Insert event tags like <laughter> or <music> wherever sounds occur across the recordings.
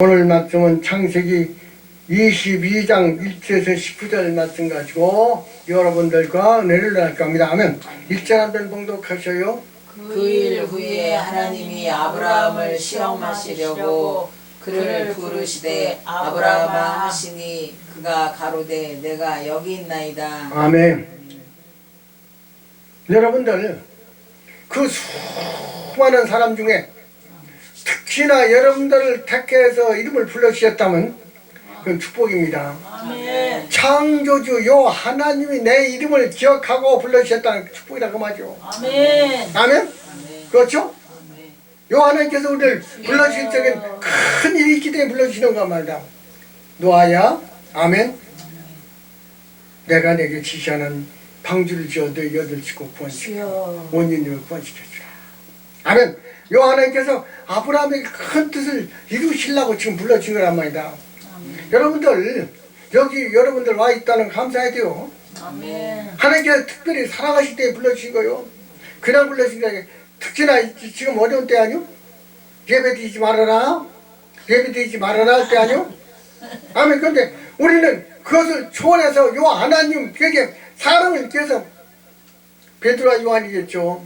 오늘 말씀은 창세기 22장 1절에서 19절 말씀 가지고 여러분들과 은혜를 나눌 겁니다. 하면 1절 한번 봉독하셔요. 그 일 후에 하나님이 아브라함을 시험하시려고 그를 부르시되 아브라함아 하시니 그가 가로되 내가 여기 있나이다 아멘. 여러분들 그 수많은 사람 중에 특히나 여러분들을 택해서 이름을 불러주셨다면 그건 축복입니다. 아멘. 창조주 요 하나님이 내 이름을 기억하고 불러주셨다는 축복이라 그 말이죠. 아멘. 아멘? 그렇죠? 아멘 요 하나님께서 우리를 불러주실 적엔 큰 일이 있기 때문에 불러주시는 거 말이다. 노아야, 아멘. 내가 내게 지시하는 방주를 지어 너희 여덟 치고 구원시켜. 원인을 구원시켜주라. 아멘. 요 하나님께서 아브라함의 큰 뜻을 이루시려고 지금 불러준 거란 말이다. 여러분들, 여기 여러분들 와 있다는 거 감사해야 돼요. 아멘. 하나님께서 특별히 사랑하실 때 불러주신 거요. 그냥 불러주신 게 특히나 이- 지금 어려운 때 아니요? 예배 드리지 말아라. 예배 드리지 말아라 할 때 아니요? 아멘. 그런데 우리는 그것을 초월해서 요 하나님에게 사랑을 느껴서 베드로와 요한이겠죠.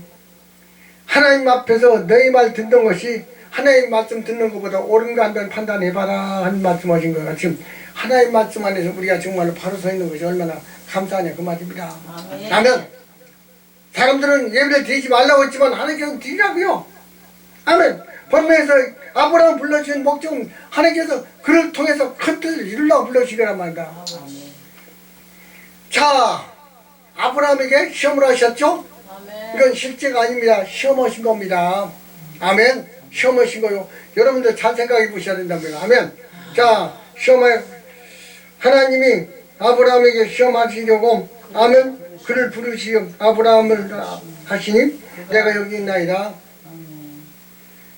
하나님 앞에서 너희 말 듣는 것이 하나님 말씀 듣는 것보다 옳은가 한번 판단해봐라 하는 말씀하신 것 같이 하나님 말씀 안에서 우리가 정말로 바로 서 있는 것이 얼마나 감사하냐 그 말입니다. 아멘. 아멘. 사람들은 예배를 드리지 말라고 했지만 하나님께서는 드리라고요. 아멘. 본문에서 아브라함 불러주신 목적은 하나님께서 그를 통해서 큰 뜻을 이루려고 불러주시란 말이다. 자, 아브라함에게 시험을 하셨죠? 이건 실제가 아닙니다. 시험하신 겁니다. 아멘. 시험하신 거요. 여러분들 잘 생각해 보셔야 된답니다. 아멘. 자, 시험에 하나님이 아브라함에게 시험하시려고 아멘. 그를 부르시어 아브라함을 하시니 내가 여기 있나이다.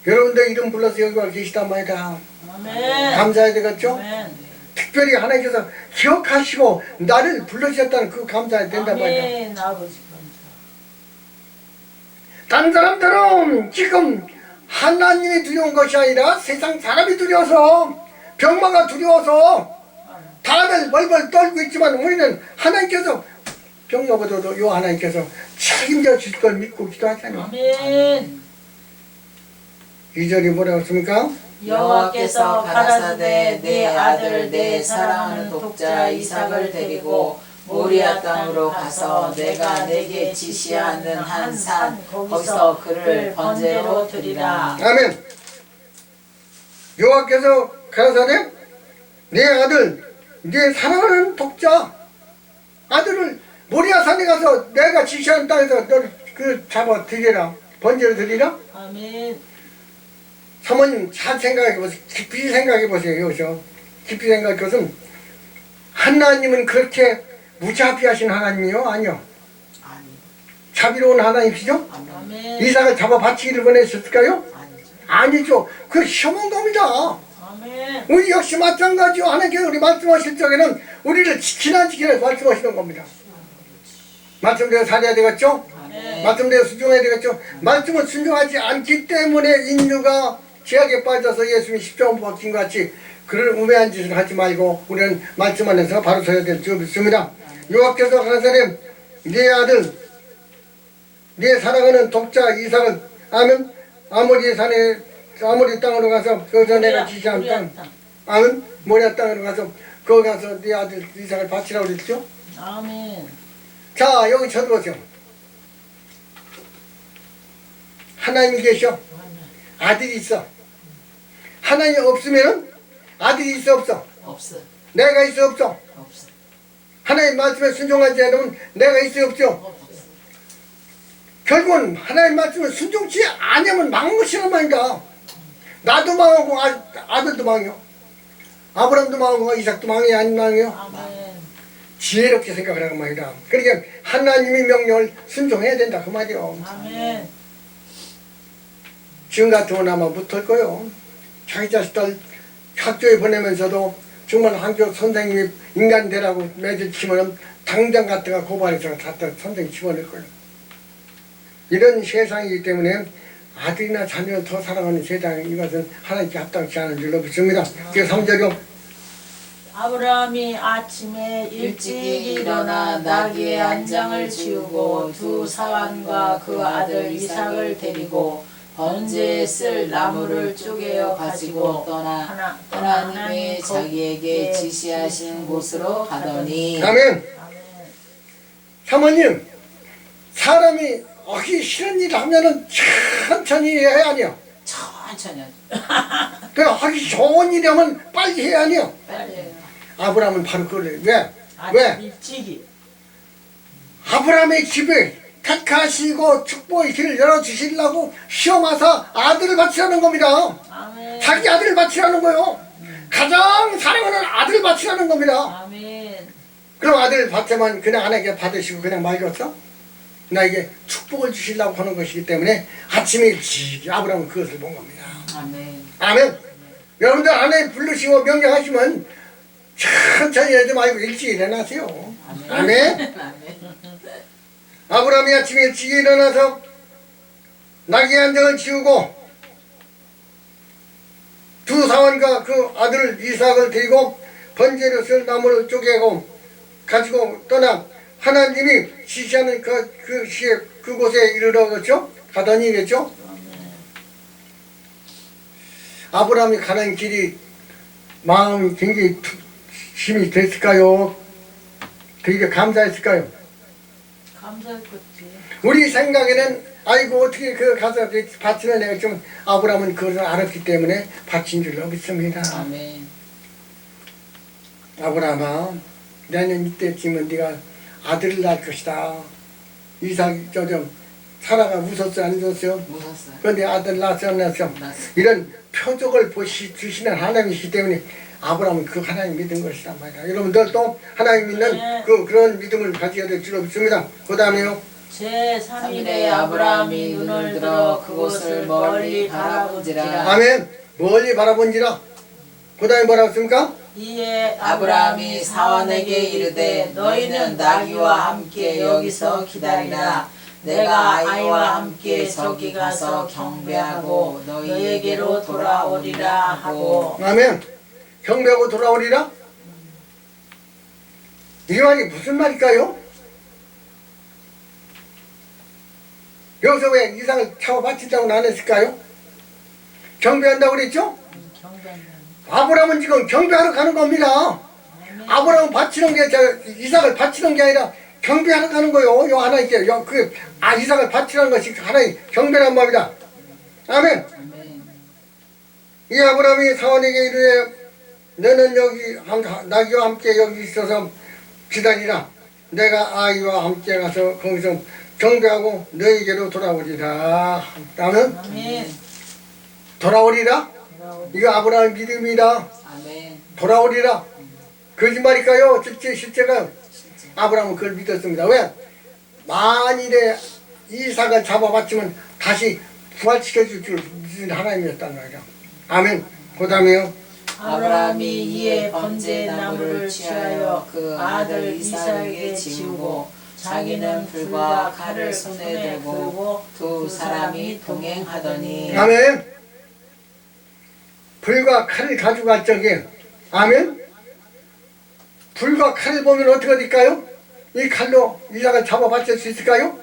여러분들 이름 불러서 여기 와 계시단 말이다. 아멘. 감사해야 되겠죠? 아멘. 특별히 하나님께서 기억하시고 나를 불러주셨다는 그 감사해야 된단 말이다. 아멘. 다른 사람들은 지금 하나님이 두려운 것이 아니라 세상 사람이 두려워서 병마가 두려워서 다들 벌벌 떨고 있지만 우리는 하나님께서 병마보다도 요 하나님께서 책임져 주실 걸 믿고 기도하잖아요. 아멘. 이절이 뭐라고 했습니까? 여호와께서 가라사대 내 아들 내 사랑하는 독자 이삭을 데리고 모리아 땅으로 가서 내가 내게 지시하는 한 산 거기서 그를 번제로 드리라. 아멘. 여호와께서 가라사대 내 아들 내 사랑하는 독자 아들을 모리아 산에 가서 내가 지시하는 땅에서 너를 그 잡아 드리라 번제로 드리라. 아멘. 사모님 잘 생각해 보세요. 깊이 생각해 보세요. 여기서 깊이 생각해 것은 하나님은 그렇게 무자비하신 하나님이요 아니요 아니 자비로운 하나님이시죠 아멘. 이삭을 잡아 바치기를 원하셨을까요 아니죠 아니죠 그 시험한 겁니다 아멘. 우리 역시 마찬가지요. 하나님께서 우리 말씀하실 적에는 우리를 지키나 지키나 말씀하시는 겁니다. 말씀대로 살아야 되겠죠? 아멘. 말씀대로 순종해야 되겠죠? 말씀을 순종하지 않기 때문에 인류가 죄악에 빠져서 예수님이 십자가 못 박힌 것 같이 그런 우매한 짓을 하지 말고 우리는 말씀 안에서 바로 서야 될줄 믿습니다. 여호와께서 하나님 네 아들 네 사랑하는 독자 이삭을 아멘 아모리 산에 아모리 땅으로 가서 거기서 내가 지시한 땅 아멘 모리아 땅으로 가서 거기 가서 네 아들 이삭을 바치라고 그랬죠? 아멘. 자 여기 쳐들어오세요. 하나님이 계셔. 아들이 있어. 하나님 없으면은 아들이 있어 없어. 없어 내가 있어 없어. 없어 하나님 말씀에 순종하지 않으면 내가 있어 없죠. 결국은 하나님 말씀을 순종치 않으면 망한 것이란 말이다. 나도 망하고 아, 아들도 망해요. 아브람도 망하고 이삭도 망해 안 망해요. 아멘. 지혜롭게 하는 말이다. 그러니까 하나님의 명령을 순종해야 된다 그 말이요. 아멘. 지금 같으면 아마 못할 거요. 자기 자식들 학교에 보내면서도 정말 학교 선생님이 인간 되라고 매질 치면은 당장 갔다가 고발해서 갖다 선생님 집어넣을 거예요. 이런 세상이기 때문에 아들이나 자녀를 더 사랑하는 세상 이것은 하나님께 합당치 않은 줄로 믿습니다. 그 3절요. 아브라함이 아침에 일찍 일어나 나귀의 안장을 지우고 두 사환과 그 아들 이삭을 데리고 번제에 쓸 나무를 쪼개어 가지고 떠나 하나 하나님의 자기에게 지시하신 곳으로 가더니 아멘. 사모님, 사람이 하기 싫은 일을 하면은 천천히 해야 하냐. 천천히 <laughs> 그 하기 좋은 일이면 빨리 해야 하냐. 빨리 해요. 아브라함은 바로 해. 왜? 아침 왜? 일찍이 아브라함의 집에 택하시고 축복의 길을 열어주시려고 시험 와서 아들을 바치라는 겁니다. 아멘. 자기 아들을 바치라는 거요. 가장 사랑하는 아들을 바치라는 겁니다. 아멘. 그럼 아들을 받자만 그냥 아내에게 받으시고 그냥 말겠어? 나에게 축복을 주시려고 하는 것이기 때문에 아침에 일찍 아브라함은 그것을 본 겁니다. 아멘. 아멘. 여러분들 아내 부르시고 명령하시면 천천히 하지 말고 일찍 일어나세요. 아멘. 아멘. <laughs> 아 브라함이 아침에 일찍 일어나서 나귀 한 장을 지우고 두 사원과 그 아들 이삭을 데리고 번제로 쓸 나무를 쪼개고 가지고 떠나 하나님이 지시하는 그, 그 시에 그곳에 이르러겠죠? 가더니 이랬죠? 아브라함이 가는 길이 마음이 굉장히 투- 힘이 됐을까요? 되게 감사했을까요? 감사할 것지. 우리 생각에는 아이고 어떻게 그 가서 그 바치는 애가 좀 아브라함은 그것을 알았기 때문에 바친 줄 믿습니다. 아멘. 아브라함아 내년 이때쯤은 네가 아들을 낳을 것이다. 이삭 저좀 사라가 웃었어 안 웃었어요? 무섭어요. 그런데 아들 낳았어 안 낳았어? 낳았어요. 이런 표적을 보시 주시는 하나님이시기 때문에 아브라함은 그 하나님 믿은 것이란 말이야. 여러분들도 하나님 믿는 네. 그 그런 믿음을 가져야 될 줄로 믿습니다. 그 다음에요. 제 3일에 아브라함이 눈을 들어 그곳을 멀리 바라본지라 아멘. 멀리 바라본지라. 그 다음에 뭐라고 했습니까? 이에 아브라함이 사원에게 이르되 너희는 나귀와 함께 여기서 기다리라 내가 아이와 함께 저기 가서 경배하고 너희에게로 돌아오리라 하고 아멘. 경배하고 돌아오리라? 이 말이 무슨 말일까요? 여기서 왜 이상을 차고 바친다고 안 했을까요? 경배한다고 그랬죠? 아브라함은 지금 경배하러 가는 겁니다. 아브라함 바치는 게, 저, 이삭을 바치는 게 아니라 경배하러 가는 거요. 요 하나님께, 요, 그, 아, 이삭을 바치는 것이 하나의 경배란 말이다. 아멘. 이 아브라함이 사원에게 이르되 너는 여기 한- 나귀와 함께 여기 있어서 기다리라. 내가 아이와 함께 가서 거기서 경배하고 너에게로 돌아오리라. 나는 돌아오리라? 돌아오리. 이거 아브라함의 믿음이다. 돌아오리라. 거짓말일까요? 실제 실제가 아브라함은 그걸 믿었습니다. 왜? 만일에 이삭을 잡아봤지만 다시 부활시켜줄 줄 믿는 하나님이었단 말이야. 아멘. 그 다음에요 아브라함이 이에 번제 나무를 취하여 그 아들 이삭에게 지우고 자기는 불과 칼을 손에 들고 두 사람이 동행하더니 아멘. 불과 칼을 적에 아멘. 불과 칼을 보면 어떻게 될까요? 이 칼로 이삭을 잡아 받칠 수 있을까요?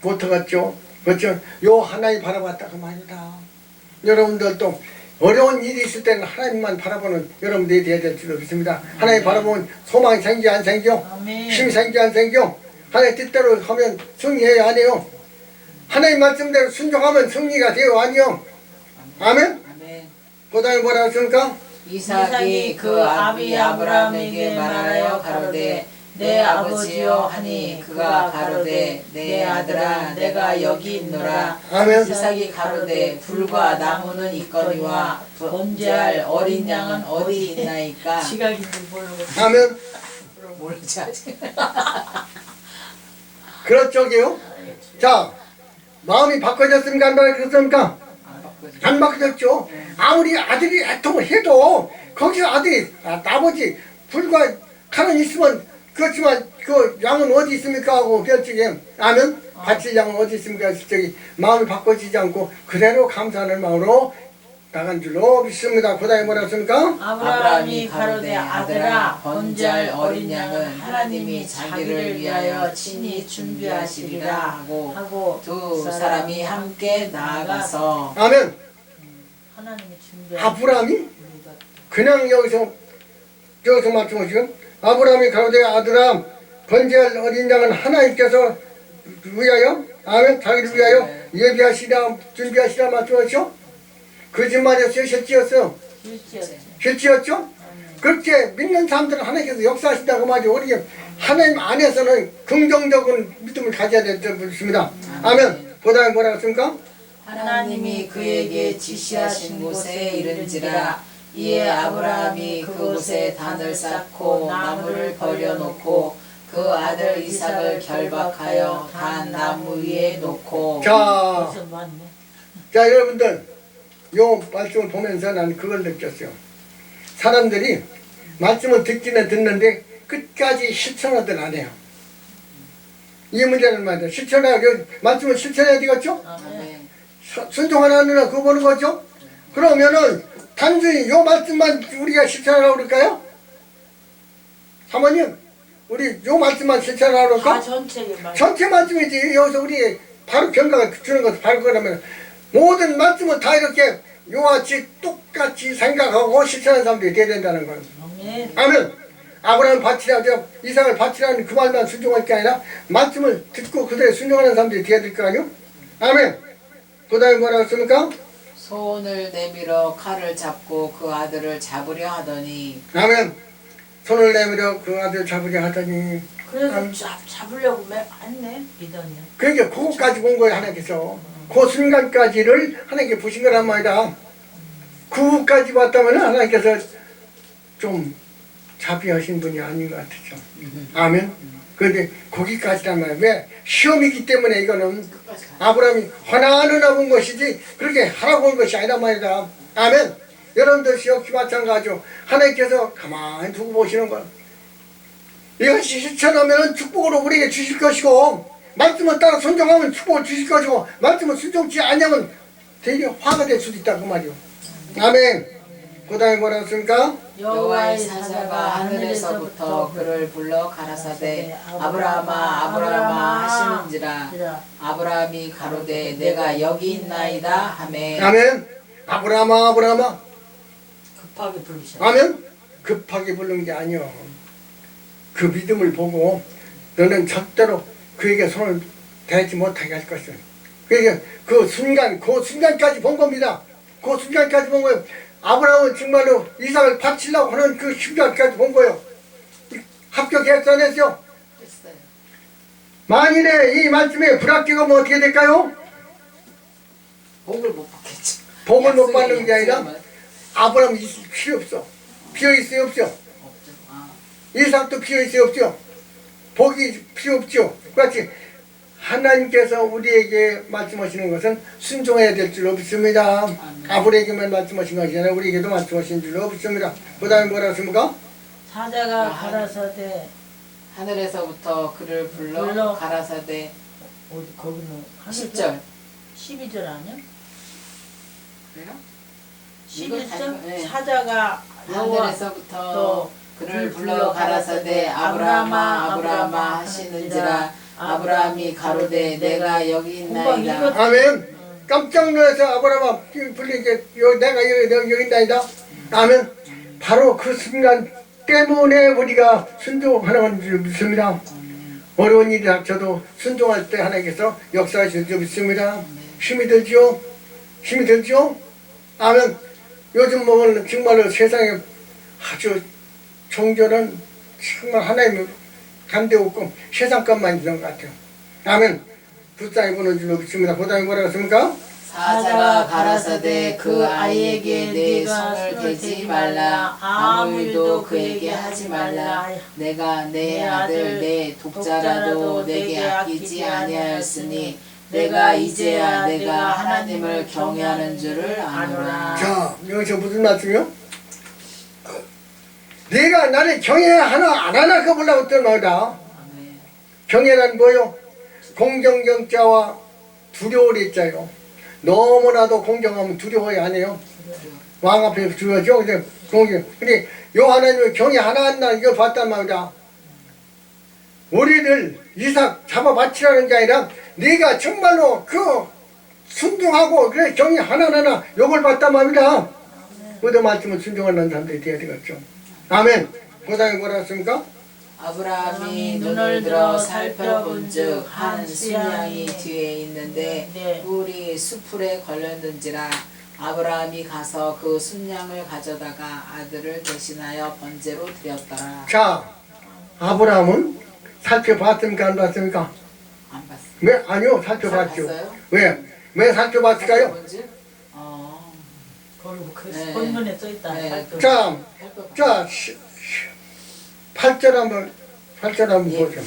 못하겠죠. 그렇죠. 요 하나님 바라봤다가 말이다. 여러분들도 어려운 일이 있을 때는 하나님만 바라보는 여러분들이 되어야 될줄 믿습니다. 하나님 바라보면 소망이 생기 안 생겨? 힘이 생기 안 생겨? 하나님 뜻대로 하면 승리해야 하네요. 하나님 말씀대로 순종하면 승리가 돼요 아니요? 아멘? 아멘. 그 다음에 뭐라 했습니까? 이삭이 그 아비 아브라함에게 말하여 가로되 내 아버지여 하니 그가 가로되 내 아들아 내가 여기 있노라. 아멘. 이삭이 가로되 불과 나무는 있거니와 번제할 어린 양은 어디 있나이까? <laughs> 모르고 아멘. 모르지 아직 그렇죠요? 자 마음이 바꿔졌습니까? 안 바꿔졌습니까? 안 바꿔졌죠. 아무리 아들이 애통을 해도 거기서 아들이 아, 아버지 불과 칼은 있으면 그렇지만 그 양은 어디 있습니까? 하고 결정해 아멘 바칠 양은 어디 있습니까? 저기 마음이 바꿔지지 않고 그대로 감사하는 마음으로 나간 줄로 믿습니다. 그 다음에 뭐라 했습니까? 아브라함이 가로되 아들아 번제할 어린 양은 하나님이 자기를 위하여 친히 준비하시리라 하고 하고 두 사람이 함께 나아가서 아멘. 하나님이 아브라함이? 그냥 여기서 여기서 말씀하시고 아브라함이 가로되 아들아 번제할 어린 양은 하나님께서 위하여 아멘 자기를 위하여 예비하시라 준비하시라 말씀하시오 거짓말이었어요 실지였어요 실지였죠? 그렇게 믿는 사람들은 하나님께서 역사하신다고 말이죠. 우리 하나님 안에서는 긍정적인 믿음을 가져야 되겠습니다. 아멘. 그 다음에 뭐라고 했습니까? 하나님이 그에게 지시하신 곳에 이른지라 이에 아브라함이 그곳에 단을 쌓고 나무를 버려놓고 그 아들 이삭을 결박하여 단 나무 위에 놓고 자 맞네 자 여러분들 요 말씀을 보면서 나는 그걸 느꼈어요. 사람들이 말씀을 듣기는 듣는데 끝까지 실천하든 안 해요. 이 문제는 말이야. 실천하고 말씀을 실천해야 되겠죠? 아멘. 수- 순종하라는 그거 보는 거죠? 그러면은 단순히 요 말씀만 우리가 실천하라고 그럴까요? 사모님 우리 요 말씀만 실천하라고 다 그럴까? 전체의 말 전체 말씀이지 여기서 우리 바로 경각을 주는 것은 바로 그러면 모든 말씀은 다 이렇게 요같이 똑같이 생각하고 실천하는 사람들이 돼야 된다는 거예요. 아멘 아멘. 아브라함 바치라, 저 이삭을 바치라는 그 말만 순종할 게 아니라 말씀을 듣고 그대로 순종하는 사람들이 돼야 될 거 아니요? 아멘. 그 다음에 뭐라고 했습니까? 손을 내밀어 칼을 잡고 그 아들을 잡으려 하더니 아멘. 손을 내밀어 그 아들 잡으려 하더니 그래서 아멘. 잡, 잡으려고 매 했네 믿었네 그러니까 그거까지 본 거예요 하나님께서. 그 순간까지를 하나님께 보신 거란 말이다. 그까지 봤다면 하나님께서 좀 자비하신 분이 아닌 것 같죠. 아멘 그런데 거기까지란 말이야 왜? 시험이기 때문에 이거는 아브라함이 하나는 본 것이지 그렇게 하라고 한 것이 아니란 말이다. 아멘. 여러분들 역시 마찬가지로 하나님께서 가만히 두고 보시는 거야 이것이 실천하면 축복으로 우리에게 주실 것이고 말씀을 따라 순종하면 축복을 주실 것이고 말씀을 순종치 않으면 되게 화가 될 수도 있다 그 말이요. 아멘. 그 다음에 뭐라 했습니까? 여호와의 사자가 하늘에서부터 그를 불러 가라사대 아브라함아 아브라함아 하시는지라. 아브라함이 가로되 내가 여기 있나이다. 하매 아멘. 아브라함아 아브라함아. 급하게 부르셔. 아멘. 급하게 부른 게 아니요. 그 믿음을 보고 너는 절대로 그에게 손을 대지 못하게 할 것을 그러니까 그 순간 그 순간까지 본 겁니다. 그 순간까지 본 거예요 아브라함은 정말로 이삭을 바치려고 하는 그 순간까지 본 거예요 합격했어 안 했어? 했어요. 만일에 이 말씀에 불합격하면 어떻게 될까요? 복을 못 받겠죠. 복을 못 받는 게 아니라 아브라함이 있을 필요 없어 비어 있어요 없죠? 없죠. 아, 이삭도 필요 있어요 없죠? 복이 필요 없죠? 그렇지 하나님께서 우리에게 말씀하시는 것은 순종해야 될 줄로 믿습니다 아브라함에게만 말씀하신 것이 아니라 우리에게도 말씀하신 줄로 믿습니다 그 다음에 뭐라 했습니까? 사자가 아, 가라사대 하늘에서부터 그를 불러, 불러. 가라사대 어디 거기는 10절 12절 아니야? 그래요? 11절 네. 사자가 하늘에서부터 또 그를 불러 가라사대 아브라함아 아브라함아 하시는지라 아브라함이 가로되 내가 여기 있나이다. 아멘. 깜짝 놀라서 아브라함아 불리게 여- 내가 여기, 여기, 여기 있나이다. 아멘. 바로 그 순간 때문에 우리가 순종하는 줄 믿습니다. 어려운 일이 닥쳐도 순종할 때 하나님께서 역사하실 줄 믿습니다. 힘이 들지요? 힘이 들지요? 아멘. 요즘 보면 정말로 세상에 아주 종교는 정말 하나님을 간대 없고 세상 것만 있는 것 같아요. 아멘 불쌍히 보는 줄로 믿습니다. 그 다음에 뭐라고 했습니까? 사자가 가라사대 그 아이에게 내 손을 대지 말라. 아무 일도 그에게 하지 말라. 내가 내 아들 내 독자라도 내게 아끼지 아니하였으니 내가 이제야 내가 하나님을 경외하는 줄을 아노라. 자 여기서 무슨 말씀이요? 네가 나를 경외 하나 안 하나 그 어떤 말이다. 아멘. 경외란 뭐요? 공정경자와 두려울했자요. 너무나도 공정하면 두려워야 안 해요. 왕 앞에서 두려워죠. 근데 공경. 근데 요 하나님은 경외 하나 하나 이거 봤단 말이다. 우리를 이삭 잡아 바치라는 게 아니라 네가 정말로 그 순종하고 그래 경외 하나 하나 요걸 봤단 말이다. 그도 말씀을 순종하는 사람들이 되어야 되겠죠. 아멘. 그 다음에 뭐라 했습니까? 아브라함이 눈을 들어 살펴본즉 한 순양이 뒤에 있는데 네. 뿔이 수풀에 걸렸는지라 아브라함이 가서 그 순양을 가져다가 아들을 대신하여 번제로 드렸더라. 자, 아브라함은 살펴봤습니까? 안 봤습니까? 안 봤어. 왜? 아니요, 살펴봤죠. 봤어요? 왜? 왜 살펴봤을까요? 뭔지? 어. 거기 그 네. 본문에 써 있다. 네. 자. 자, 8절 한번, 8절 한번 예. 보죠.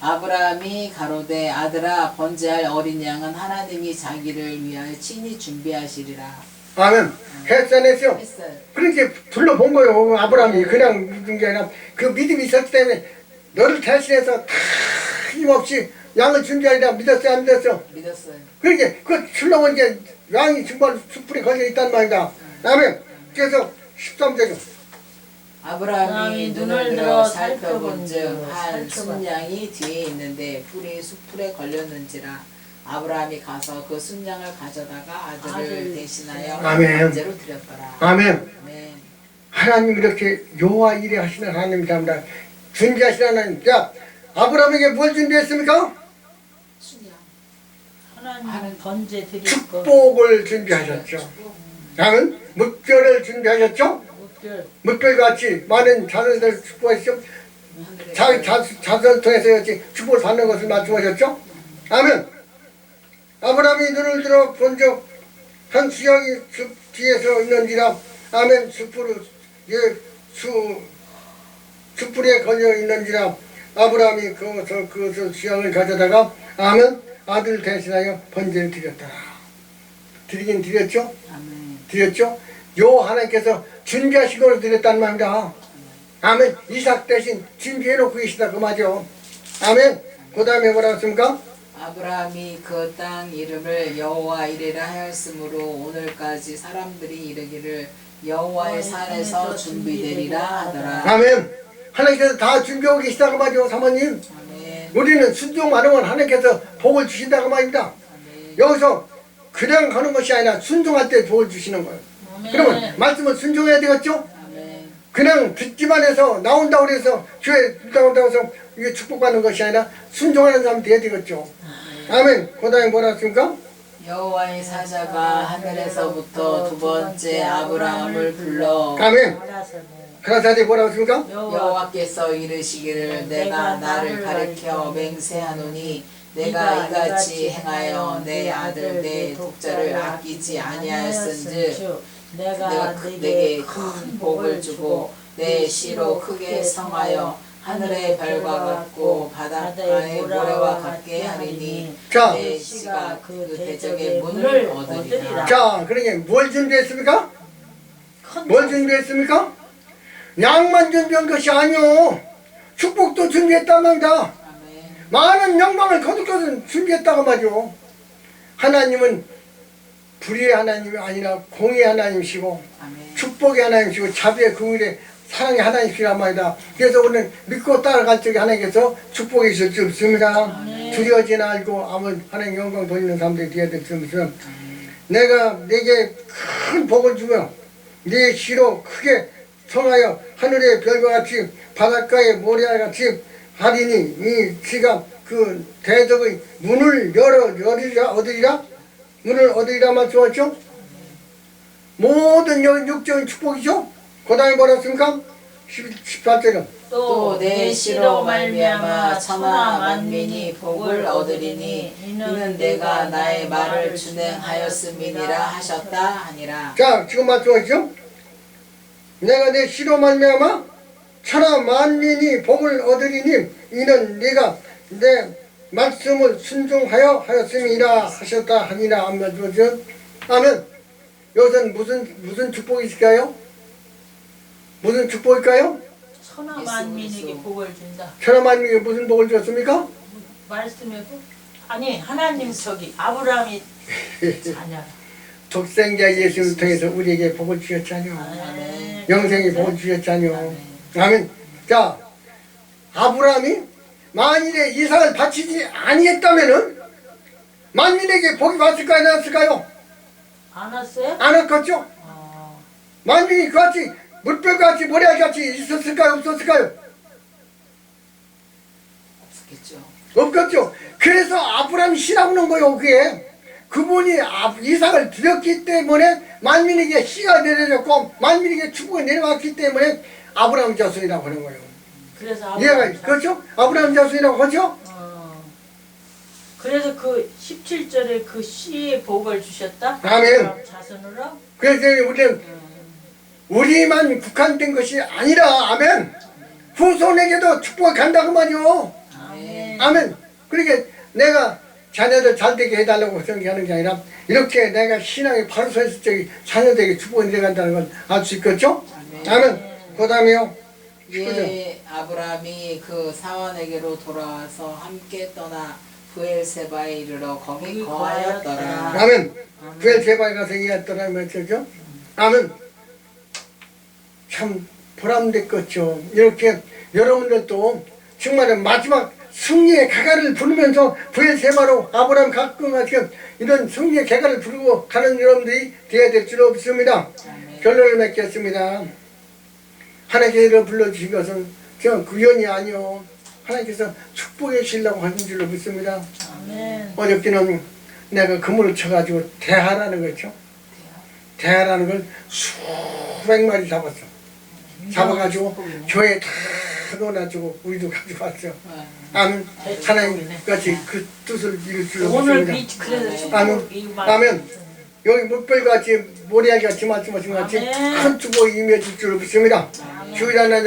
아브라함이 가로되 아들아 번제할 어린 양은 하나님이 자기를 위하여 친히 준비하시리라 아멘. 했어냈어요. 했어요. 그렇게 둘러본 거예요. 아브라함이 그냥 믿은 게 아니라 그 믿음이 있었기 때문에 너를 대신해서 다 힘없이 양을 준비하리라 믿었어요? 안 믿었어요? 믿었어요. 그러니까 그 둘러본 게 양이 정말 숯불에 걸려 있단 말이다. 아멘. 그래서 13절이요. 아브라함이 눈을 들어 살펴본즉 한 순양이 뒤에 있는데 뿔이 수풀에 걸렸는지라 아브라함이 가서 그 순양을 가져다가 아들을 아들 대신하여 아멘. 번제로 드렸더라. 아멘. 아멘. 하나님 이렇게 여호와 일에 하시는 하나님이랍니다. 준비하시는 하나님. 자, 아브라함에게 뭘 준비했습니까? 하나님 번제. 축복을 준비하셨죠. 양은 묵별을 준비하셨죠. 묵별같이 많은 자손들 축복하시죠. 자, 자, 자손 통해서 축복을 받는 것을 말씀하셨죠. 아멘. 아브라함이 눈을 들어 본적 한 수양이 숲 뒤에서 있는지라 아멘 숲으로 예수 숲불에 걸려 있는지라 아브라함이 그것을 그것을 수양을 가져다가 아멘 아들 대신하여 번제를 드렸더라. 드리긴 드렸죠. 아멘. 드렸죠. 요 하나님께서 준비하신 걸 드렸단 말입니다. 아멘. 이삭 대신 준비해놓고 계시다 그 말이요. 아멘. 그 다음에 뭐라 했습니까? 아브라함이 그 땅 이름을 여호와 이레라 하였으므로 오늘까지 사람들이 이르기를 여호와의 산에서 준비되리라 하더라. 아멘. 하나님께서 다 준비하고 계시다 그 말이요. 사모님. 우리는 순종만 하면 하나님께서 복을 주신다 그 말입니다. 여기서 그냥 가는 것이 아니라 순종할 때 복을 주시는 거예요. 그러면 말씀을 순종해야 되겠죠? 그냥 듣기만 해서 나온다고 그래서 교회 나온다고 해서 이게 축복받는 것이 아니라 순종하는 사람 돼야 되겠죠. 아멘. 그 다음에 뭐라 했습니까? 여호와의 사자가 하늘에서부터 두 번째 아브라함을 불러 아멘. 알아서는 그라사디 뭐라 했습니까? 여호와께서 이르시기를 내가 나를 가리켜 맹세하노니 내가 이같이 행하여 내 아들 내 독자를 아끼지 아니하였은즉 내가 네게 내게 큰 복을 주고 내 씨로 크게 성하여 하늘의 별과 같고 바닷가의 모래와 같게 하리니 자, 내 씨가 그 대적의 문을 얻으리라. 자, 그러니 뭘 준비했습니까? 큰뭘 준비했습니까? 양만 준비한 것이 아니오. 축복도. 아멘. 많은 영광을 거듭거듭 준비했다고 말이오. 하나님은 불의의 하나님이 아니라 공의 하나님이시고 아멘. 축복의 하나님이시고 자비의 긍휼의 사랑의 하나님이시란 말이다. 그래서 오늘 믿고 따라갈 적에 하나님께서 축복이 있을 수 없습니다. 두려워하지 말고 아무 하나님 영광 돌리는 사람들이 되어야 될수 없으면 내가 내게 큰 복을 주며 네 시로 크게 성하여 하늘의 별과 같이 바닷가의 모래와 같이 하리니 이 시가 그 대적의 문을 열어 열리라 얻으리라? 문을 얻으리라 말씀하죠 모든 영- 육적인 축복이죠 뭐라 했습니까? 18절은 또내 씨로 말미암아 천하 만민이 복을 얻으리니 이는 내가 나의 말을 준행하였음이니라 하셨다 하니라. 자 지금 말씀하시죠 내가 내 시로 말미암아 천하 만민이 복을 얻으리니 이는 네가 내 말씀을 순종하여 하였음이라 하셨다 하니라 아멘 아멘 여기서는 무슨 무슨 축복이 있을까요? 무슨 축복일까요? 천하 만민에게 예수 복을 준다. 천하 만민에게 무슨 복을 줬습니까? 말씀에 복? 아니 하나님 저기 아브라함이 <laughs> 자녀. 독생자 예수를 통해서 우리에게 복을 주셨잖요. 아멘. 영생의 복을 주셨잖요. 아멘. 아멘. 자, 아브라함이 만일에 이삭을 바치지 아니했다면은 만민에게 복이 왔을까요, 안 왔을까요? 안 왔어요? 안 왔겠죠? 어. 만민이 그같이 물병같이 모래같이 있었을까요, 없었을까요? 없었겠죠. 없겠죠. 그래서 아브라함이 씨라고는 거예요, 그게. 그분이 아- 이삭을 드렸기 때문에 만민에게 씨가 내려졌고 만민에게 축복이 내려왔기 때문에 아브라함 자손이라고 하는 거예요. 그래서 아브라함 자- 그렇죠? 아브라함 자손이라고 하죠? 어. 그래서 그 17절에 그 씨의 복을 주셨다. 아멘. 자손으로. 그래서 우리는 우리만 국한된 것이 아니라 아멘. 후손에게도 축복이 간다고 말이요. 아멘. 아멘. 그러니까 내가 자녀들 잘 되게 해달라고 생각하는 게 아니라 이렇게 내가 신앙이 바로 서 있을 적에 자녀들에게 축복이 내려간다는 걸 알 수 있겠죠? 아멘. 그 다음에요. 예, 아브라함이 그 사원에게로 돌아와서 함께 떠나 부엘세바에 이르러 거기 거하였더라. 아멘. 제발 가서 얘기했더라 말이죠. 아멘. 참 보람됐겠죠. 이렇게 여러분들도 정말 마지막 승리의 개가를 부르면서 부의 세바로 아브라함 가끔 같이 이런 승리의 개가를 부르고 가는 여러분들이 되어야 될 줄 없습니다. 결론을 맺겠습니다. 하나님께서 불러주신 것은 그냥 구연이 아니요. 하나님께서 축복해 주시려고 하신 줄로 믿습니다. 아멘. 어저께는 내가 그물을 쳐가지고 대하라는 거죠. 대하라는 걸 수백 마리 잡았어. 잡아가지고 교회에 다 넣어놔주고 우리도 가지고 왔어. 아멘. 하나님 같이 그 뜻을 이룰 줄 오늘 믿습니다. 비 그래서 아멘. 아멘. 여기 물벌같이 모래알같이 말씀하신 것 같이. 큰 축복이 임해질 줄 믿습니다. 주일하나